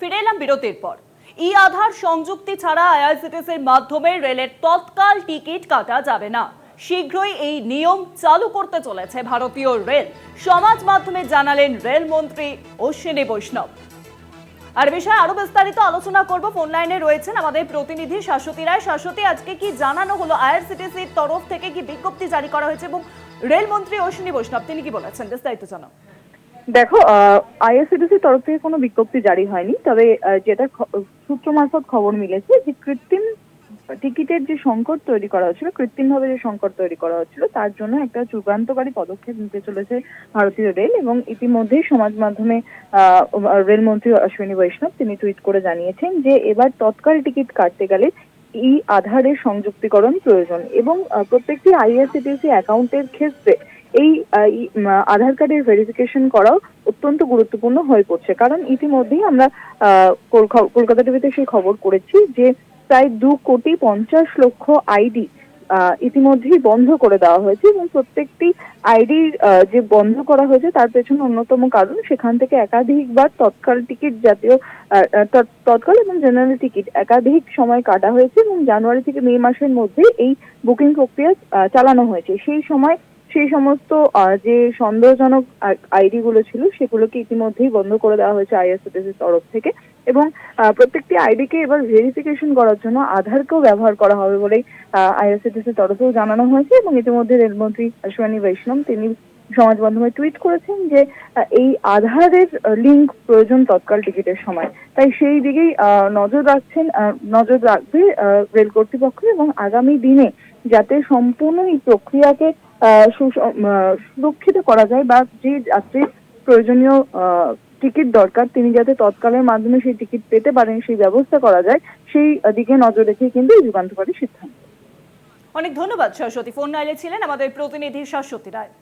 ফিরে এলাম বিরতির পর। ই আধার সংযুক্তি ছাড়া আইআরসিটিসির মাধ্যমে রেলের তৎকাল টিকিট কাটা যাবে না। শীঘ্রই এই নিয়ম চালু করতে চলেছে ভারতীয় রেল। সমাজ মাধ্যমে জানালেন রেলমন্ত্রী অশ্বিনী বৈষ্ণব। আর বিষয়ে আরও বিস্তারিত আলোচনা করব। ফোন লাইনে রয়েছেন আমাদের প্রতিনিধি শাশ্বতী রায়। শাশ্বতী, আজকে কি জানানো হলো? আইআরসিটিসির তরফ থেকে কি বিজ্ঞপ্তি জারি করা হয়েছে? এবং রেলমন্ত্রী অশ্বিনী বৈষ্ণব, তিনি কি বলেছেন? বিস্তারিত জানাও। দেখো আইএসএডিসির তরফ থেকে কোনো বিজ্ঞপ্তি জারি হয়নি, তবে যেটা সূত্র মারফত খবর মিলেছে যে কৃত্রিম টিকিটের যে সংকট তৈরি করা হচ্ছিল, কৃত্রিমভাবে যে সংকট তৈরি করা হচ্ছিল, তার জন্য একটা যুগান্তকারী পদক্ষেপ নিতে চলেছে ভারতীয় রেল এবং ইতিমধ্যেই সমাজ মাধ্যমে রেলমন্ত্রী অশ্বিনী বৈষ্ণব তিনি টুইট করে জানিয়েছেন যে এবার তৎকাল টিকিট কাটতে গেলে ই আধারের সংযুক্তিকরণ প্রয়োজন এবং প্রত্যেকটি আইআরসিটিসি অ্যাকাউন্টের ক্ষেত্রে এই আধার কার্ডের ভেরিফিকেশন করাও অত্যন্ত গুরুত্বপূর্ণ হয়ে পড়ছে। কারণ ইতিমধ্যেই আমরা কলকাতা টিভিতে সেই খবর করেছি যে প্রায় দু কোটি পঞ্চাশ লক্ষ আইডি ইতিমধ্যেই বন্ধ করে দেওয়া হয়েছে এবং প্রত্যেকটি আইডি যে বন্ধ করা হয়েছে তার পেছনে অন্যতম কারণ সেখান থেকে একাধিকবার তৎকাল টিকিট জাতীয় তৎকাল এবং জেনারেল টিকিট একাধিক সময় কাটা হয়েছে এবং জানুয়ারি থেকে মে মাসের মধ্যে এই বুকিং প্রক্রিয়া চালানো হয়েছে। সেই সময় সেই সমস্ত যে সন্দেহজনক আইডি গুলো ছিল, সেগুলোকে ইতিমধ্যেই বন্ধ করে দেওয়া হয়েছে আইএসএটিসির তরফ থেকে এবং প্রত্যেকটি আইডিকে এবার ভেরিফিকেশন করার জন্য আধারকেও ব্যবহার করা হবে বলেই আইএসএটিসির তরফেও জানানো হয়েছে এবং ইতিমধ্যে রেলমন্ত্রী অশ্বিনী বৈষ্ণব তিনি সমাজ মাধ্যমে টুইট করেছেন যে এই আধারের লিংক প্রয়োজন তৎকাল টিকিটের সময়। তাই সেই দিকেই নজর রাখছেন নজর রাখবে রেল কর্তৃপক্ষ এবং আগামী দিনে যাতে সম্পূর্ণ এই প্রক্রিয়াকে সুরক্ষিত করা যায় বা যে যাত্রীর প্রয়োজনীয় টিকিট দরকার, তিনি যাতে তৎকালের মাধ্যমে সেই টিকিট পেতে পারেন, সেই ব্যবস্থা করা যায়, সেই দিকে নজর রেখে কিন্তু এই যুগান্তকারী সিদ্ধান্ত। অনেক ধন্যবাদ সরস্বতী। ফোন লাইনে ছিলেন আমাদের প্রতিনিধি শাশ্বতী রায়।